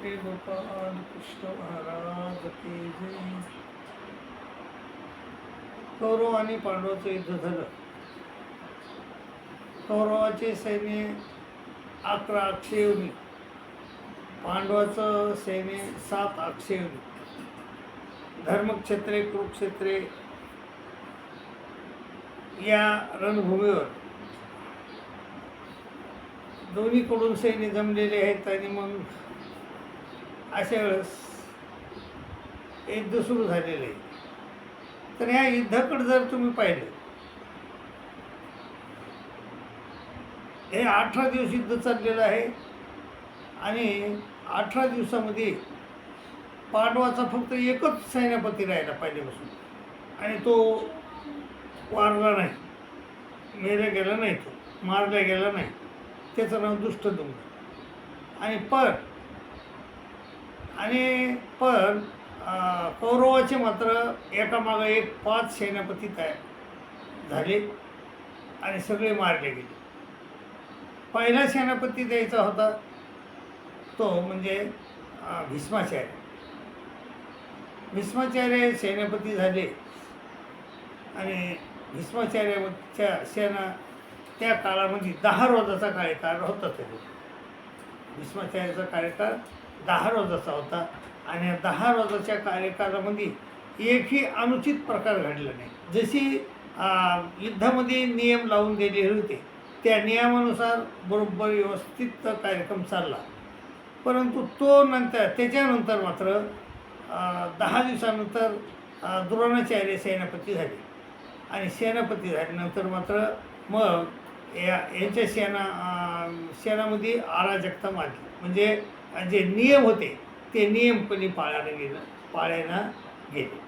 श्री गोपाल कृष्ण महाराज की जय। कौरव आणि पांडवाचं युद्ध झालं. कौरवाचे सैन्य अकरा अक्षययोनी पांडवाचं सैन्य सात अक्षययोनी धर्मक्षेत्रे कुरुक्षेत्रे या रणभूमीवर दोन्हीकडून सैन्य जमलेले आहेत आणि मग अशा वेळेस युद्ध सुरू झालेलं आहे. तर ह्या युद्धाकडे जर तुम्ही पाहिलं हे अठरा दिवस युद्ध चाललेलं आहे आणि अठरा दिवसामध्ये पांडवाचा फक्त एकच सैन्यापती राहिला पहिल्यापासून आणि तो वारला नाही. मेला गेला नाही तो मारला गेला नाही. त्याचं नाव दुष्टदुंग आणि पण आणि पण कौरवाचे मात्र एकामागं एक पाच सेनापती तयार झाले आणि सगळे मारले गेले. पहिला सेनापती द्यायचा होता तो म्हणजे भीष्माचार्य. भीष्माचार्य सेनापती झाले आणि भीष्माचार्याच्या सेना त्या काळामध्ये दहा रोजाचा कार्यकाळ होता तरी. भीष्माचार्याचा कार्यकाळ दहा रोजाचा होता. आणि दहा रोजाच्या कार्यकाळामध्ये एकही अनुचित प्रकार घडला नाही. जशी युद्धामध्ये नियम लावून दिलेले होते त्या नियमानुसार बरोबर व्यवस्थित कार्यक्रम चालला. परंतु तो नंतर त्याच्यानंतर मात्र दहा दिवसानंतर द्रोणाचार्य सेनापती झाले. आणि सेनापती झाल्यानंतर मात्र मग या यांच्या सेना सेनामध्ये अराजकता मागली म्हणजे जे नियम होते ते नियम कोणी पाळायला गेलं पाळायला गेले.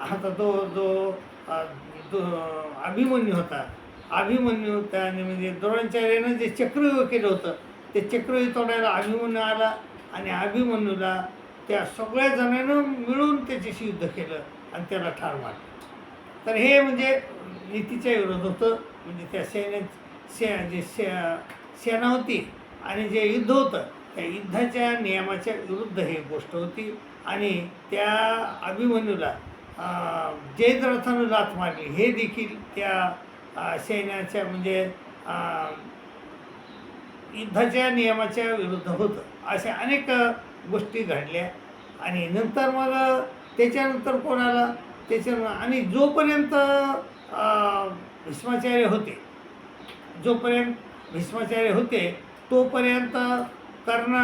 आता तो जो अं, अभिमन्यू होता. अभिमन्यू होता आणि म्हणजे द्रोणाचार्यानं जे चक्रव्यूह केलं होतं ते चक्रव्यूह तोडायला अभिमन्यू आला आणि अभिमन्यूला त्या सगळ्या जणांनं मिळून त्याच्याशी युद्ध केलं आणि त्याला ठार मारलं. तर हे म्हणजे नीतीच्या विरोध होतं. म्हणजे त्या सेने से जे से सेना होती आणि जे युद्ध होतं त्या युद्धाच्या नियमाच्या विरुद्ध ही गोष्ट होती. आणि त्या अभिमन्यूला अं, जयद्रथानं लाथ मारली. हे देखील त्या सैन्याच्या म्हणजे युद्धाच्या नियमाच्या विरुद्ध होतं. अशा अनेक गोष्टी घडल्या. आणि नंतर मग त्याच्यानंतर कोणाला? त्याच्या आणि जोपर्यंत भीष्माचार्य होते जोपर्यंत भीष्माचार्य होते तोपर्यंत कर्ण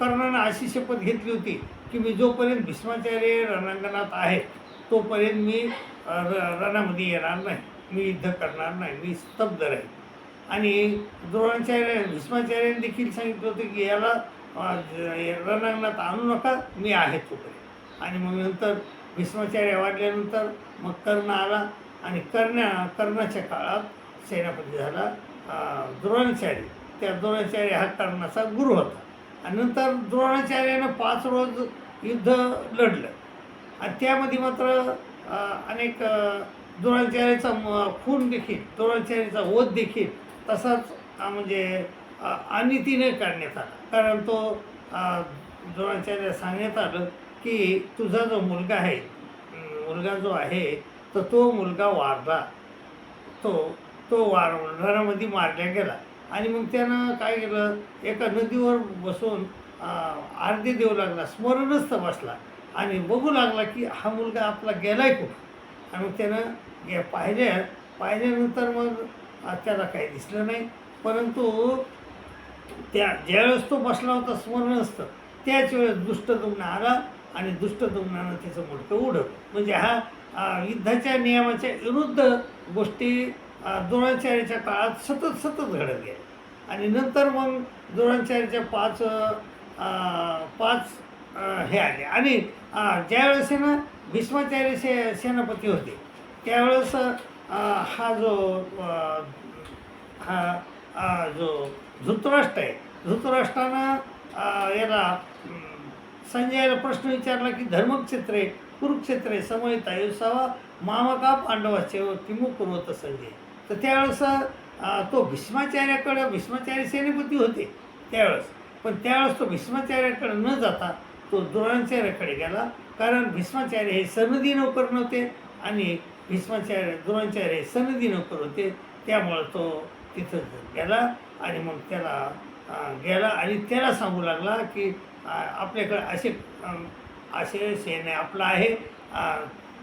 कर्णानं अशी शपथ घेतली होती की मी जोपर्यंत भीष्माचार्य रणांगणात आहे तोपर्यंत मी र रणामध्ये येणार नाही. मी युद्ध करणार नाही. मी स्तब्ध राहील आणि द्रोणाचार्य भीष्माचार्याने देखील सांगितलं होतं की याला रणांगणात आणू नका. मी आहे तोपर्यंत. आणि मग नंतर भीष्माचार्य वाढल्यानंतर मग कर्ण आला आणि कर्णा कर्णाच्या काळात सेनापती झाला द्रोणाचार्य. त्या द्रोणाचार्य हा कर्णाचा गुरु होता. आणि नंतर द्रोणाचार्यानं पाच रोज युद्ध लढलं. आणि त्यामध्ये मात्र अनेक द्रोणाचार्याचा म- खून देखील द्रोणाचार्याचा वध देखील तसाच म्हणजे अनितीने काढण्यात आला. कारण तो द्रोणाचार्य सांगण्यात आलं की तुझा जो मुलगा आहे मुलगा जो आहे तर तो मुलगा वारला. तो तो वार वारणारामध्ये मारला गेला. आणि मग त्यानं काय केलं? एका नदीवर बसून आरती देऊ लागला स्मरणच बसला आणि बघू लागला की हा मुलगा आपला गेलाय कुठं? आणि मग त्यानं गे पाहिल्या पाहिल्यानंतर मग त्याला काही दिसलं नाही. परंतु त्या ज्यावेळेस तो बसला होता स्मरण असतं. त्याच वेळेस दुष्टदुम्न आला आणि दुष्टदुम्नानं त्याचं मुडकं उडवलं. म्हणजे हा युद्धाच्या नियमाच्या विरुद्ध गोष्टी द्रोणाचार्याच्या काळात सतत सतत घडत गेले. आणि नंतर मग द्रोणाचार्याच्या पाच पाच हे आले. आणि ज्यावेळेस आहे ना भीष्माचार्य से सेनापती होते त्यावेळेस हा जो हा जो धृतराष्ट्र आहे धृतराष्ट्रानं याला संजयाला प्रश्न विचारला की धर्मक्षेत्रे कुरुक्षेत्रे समयता युसावा मामका पांडवाचे किमू पुरवत संजय? तर त्यावेळेस तो भीष्माचार्याकडं भीष्माचार्य सेनापती होते त्यावेळेस. पण त्यावेळेस तो भीष्माचार्याकडे न जाता तो द्रोणाचार्याकडे गेला. कारण भीष्माचार्य हे सनदी नोकर नव्हते आणि भीष्माचार्य द्रोणाचार्य हे सनदी नोकर होते. त्यामुळं तो तिथं गेला आणि मग त्याला गेला आणि त्याला सांगू लागला की आपल्याकडे असे असे सैन्य आपलं आहे.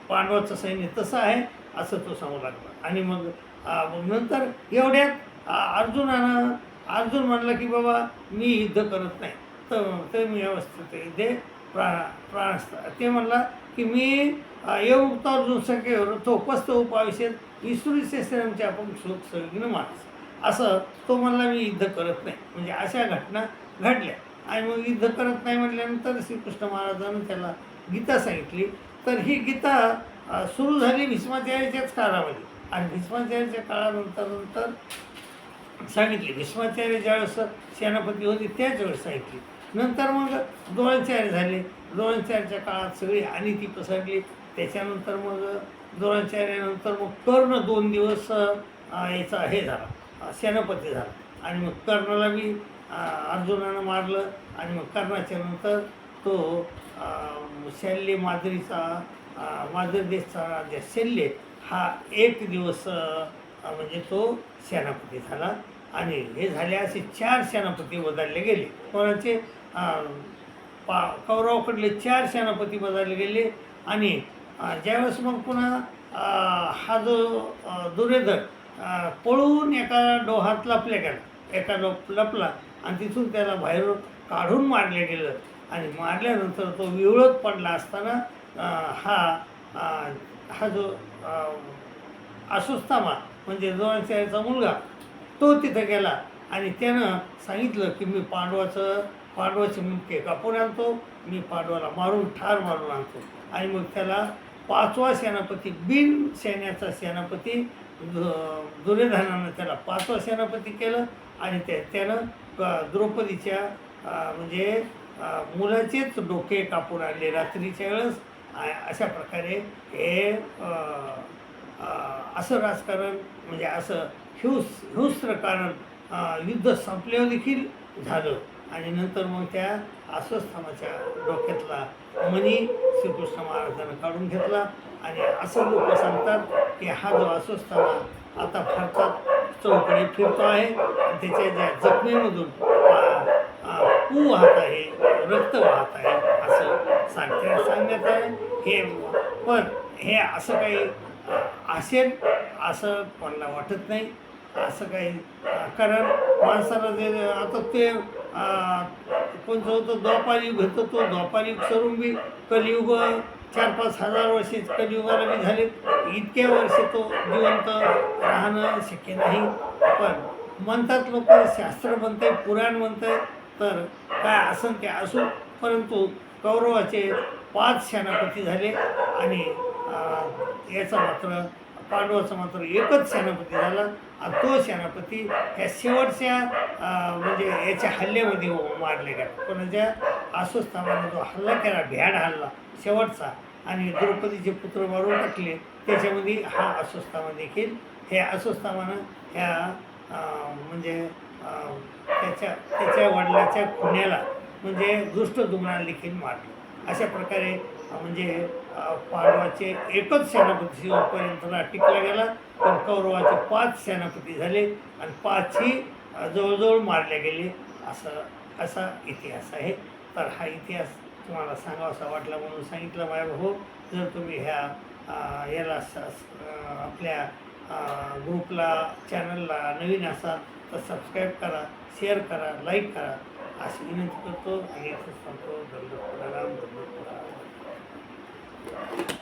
पांडवाचं सैन्य तसं आहे असं तो सांगू लागला. आणि मग नंतर एवढ्यात अर्जुनानं अर्जुन म्हणला की बाबा मी युद्ध करत नाही. तर ते मी अवस्थित दे प्राण प्राण ते म्हणला की मी येऊक्त अर्जुन संख्येवर तो उपस्थ उपाविषेत विसुरीचे आपण शोक सगळीनं माणस. असं तो म्हणला मी युद्ध करत नाही. म्हणजे अशा घटना घडल्या. आणि मग युद्ध करत नाही म्हटल्यानंतर श्रीकृष्ण महाराजांनी त्याला गीता सांगितली. तर ही गीता सुरू झाली भीष्माचार्याच्याच काळामध्ये आणि भीष्माचार्याच्या काळानंतर नंतर सांगितले भीष्माचार्य ज्यावेळेस सेनापती होते त्याच वेळेस सांगितली. नंतर मग द्रोणाचार्य झाले. द्रोणाचार्याच्या काळात सगळी आणि ती पसरली. त्याच्यानंतर मग द्रोणाचार्यानंतर मग कर्ण दोन दिवस याचा हे झाला सेनापती झाला. आणि मग कर्णाला बी अर्जुनानं मारलं. आणि मग कर्णाच्या नंतर तो शल्य माद्रीचा अं, देशचा राजा शल्य हा एक दिवस म्हणजे तो सेनापती झाला. आणि हे झाले असे चार सेनापती बदलले गेले. कोणाचे? पा कौरवाकडले चार सेनापती बदलले गेले. आणि ज्यावेळेस मग पुन्हा हा जो दुर्योधन पळून एका डोहात लपल्या गेला. एका डोप लपला. आणि तिथून त्याला बाहेर काढून मारले गेलं. आणि मारल्यानंतर तो विवळत पडला असताना हा हा जो अं, म्हणजे द्रोणाचार्याचा मुलगा तो तिथं गेला आणि त्यानं सांगितलं की मी पांडवाचं पांडवाचे मुख्य कापून आणतो मी पांडवाला मारून ठार मारून आणतो. आणि मग त्याला पाचवा सेनापती बिन सैन्याचा सेनापती दु- दुर्योधनानं त्याला पाचवा सेनापती केलं आणि त्या त्यानं द्रौपदीच्या म्हणजे मुलाचेच डोके कापून आणले रात्रीच्या वेळेस. अशा प्रकारे हे असं राजकारण म्हणजे असं हिंस हिंस्र कारण युद्ध संपल्यावर देखील झालं. आणि नंतर मग त्या अस्वस्थानाच्या डोक्यातला मनी श्रीकृष्ण महाराजांना काढून घेतला. आणि असं लोक सांगतात की हा जो अस्वस्थाना आता भारतात चौकडे फिरतो आहे आणि त्याच्या ज्या जखमेमधून पू वाहत आहे रक्त वाहत आहे असं सांगते सांगण्यात आहे. हे पण हे असं काही असेल असं कोणाला वाटत नाही. असं काही कारण माणसाला जे आता ते कोणतं होतं द्वापारयुग होतं तो द्वापारयुग करून सरून बी कलियुग चार पाच हजार वर्षे कलियुगाला बी झाले इतके वर्ष तो जिवंत राहणं शक्य नाही. पण म्हणतात लोक शास्त्र म्हणतंय पुराण म्हणतंय तर काय असन ते असो परंतु कौरवाचे पाच सेनापती झाले आणि याचा मात्र पांडवाचा मात्र एकच सेनापती झाला. आणि तो सेनापती ह्या शेवटच्या म्हणजे याच्या हल्ल्यामध्ये मारले गेला. कोणाच्या आसुस्थानाने जो हल्ला केला भ्याड हल्ला शेवटचा आणि द्रौपदीचे पुत्र मारून टाकले त्याच्यामध्ये हा अस्वस्थामा देखील हे अस्वस्थामानं ह्या म्हणजे त्याच्या त्याच्या वडिलाच्या खुण्याला म्हणजे दुष्ट दुमणा देखील मारलं अशा प्रकारे म्हणजे पांडवाचे एकच सेनापती शेवटपर्यंत टिकला गेला पण कौरवाचे पाच सेनापती झाले आणि पाचही जवळजवळ मारले गेले. असं असा इतिहास आहे. तर हा इतिहास तुम्हाला सांगावासा वाटला म्हणून सांगितलं माझ्या भाऊ. जर तुम्ही ह्या याला स- आपल्या ग्रुपला चॅनलला नवीन असाल तर सबस्क्राईब करा शेअर करा लाईक करा. अशी विनंती करतो आणि इथं सांगतो धन्यवाद धन्यवाद